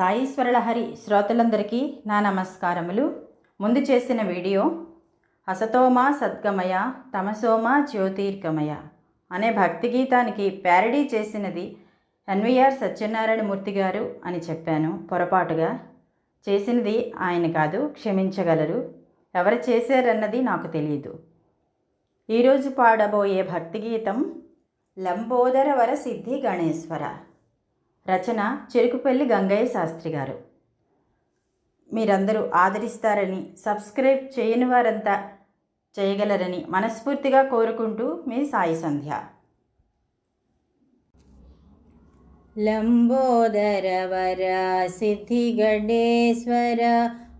సాయీశ్వరలహరి శ్రోతలందరికీ నా నమస్కారములు. ముందు చేసిన వీడియో అసతోమ సద్గమయ తమసోమా జ్యోతిర్గమయ అనే భక్తి గీతానికి ప్యారడీ చేసినది ఎన్విఆర్ సత్యనారాయణ మూర్తి గారు అని చెప్పాను పొరపాటుగా. చేసినది ఆయన కాదు క్షమించగలరు. ఎవరు చేశారన్నది నాకు తెలియదు ఈరోజు పాడబోయే భక్తి గీతం లంబోదరవర సిద్ధి గణేశ్వర. రచన చెరుకుపల్లి గంగయ్య శాస్త్రి గారు. మీరందరూ ఆదరిస్తారని సబ్స్క్రైబ్ చేయని వారంతా చేయగలరని మనస్ఫూర్తిగా కోరుకుంటూ మీ సాయి సంధ్య. లంబోదరవర సిద్ధిగడేశ్వర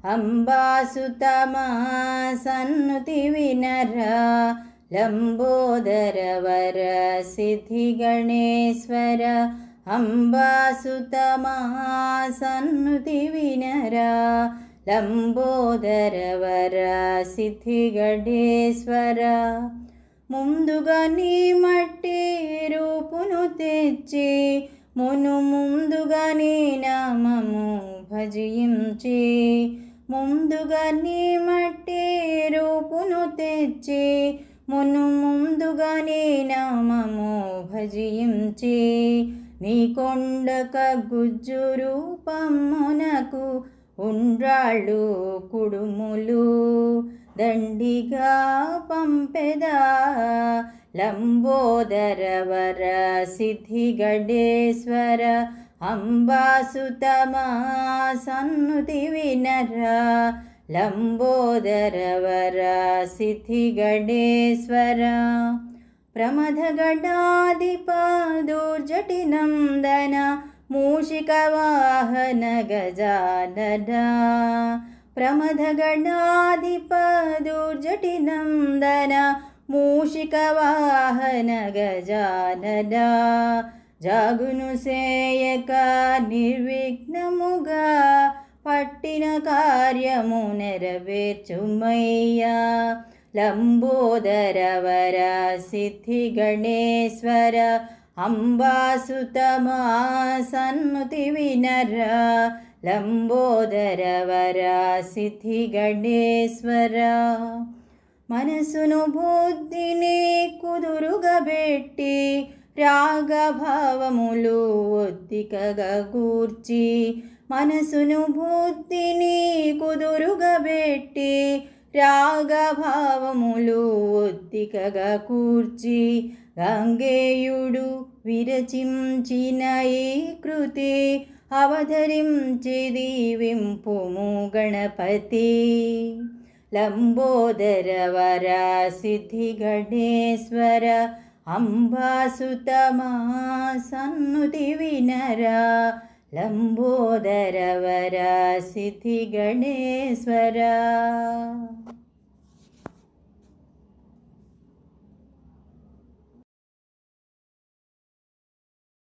అంబాసుతమా సన్నుతి వినరా లంబోదరవర సిద్ధిగణేశ్వర అంబాసుతమా సన్నుతి వినరా లంబోదరవర సిద్ధిగణేశ్వర ముందుగా నీ మట్టి రూపును తెచ్చి మును ముందుగా నీ నామము భజించి ముందుగా నీ మట్టి రూపును తెచ్చి మును ముందుగా నీ నామము భజించి నీ కొండక గుజ్జు రూపమునకు ఉండ్రాళ్ళు కుడుములు దండిగా పంపెదా. లంబోదరవర సిద్ధిగడేశ్వర అంబాసుతమా సన్నుతి వినర లంబోదరవర సిద్ధిగడేశ్వర प्रमथगणाधिपदुर्जटिनं मूषिकवाहन गजानदा प्रमथगणाधिपदुर्जटिनं मूषिकवाहन मूषकवाहन जागुनुसेयक निर्विघ्नमुगा पट्टिन कार्यमु नेरवेर्चुमय्या నెరవేర్చుమయ్యా లంబోదరవర సిద్ధిగణేశ్వర అంబాసుతమా సన్నుతి వినర లంబోదరవర సిద్ధిగణేశ్వర మనసును బుద్ధిని కుదురుగబెట్టి రాగభావములు ఒత్తికగా కూర్చి మనసును బుద్ధిని కుదురుగబెట్టి రాగభావములు ఒత్తికగా కూర్చి గంగేయుడు విరచించిన ఈ కృతి అవతరించి దీవింపుము గణపతి. లంబోదరవర సిద్ధిగణేశ్వర అంబాసుతమా సన్నుతి వినరా. లంబోదరవర సిద్ధిగణేశ్వర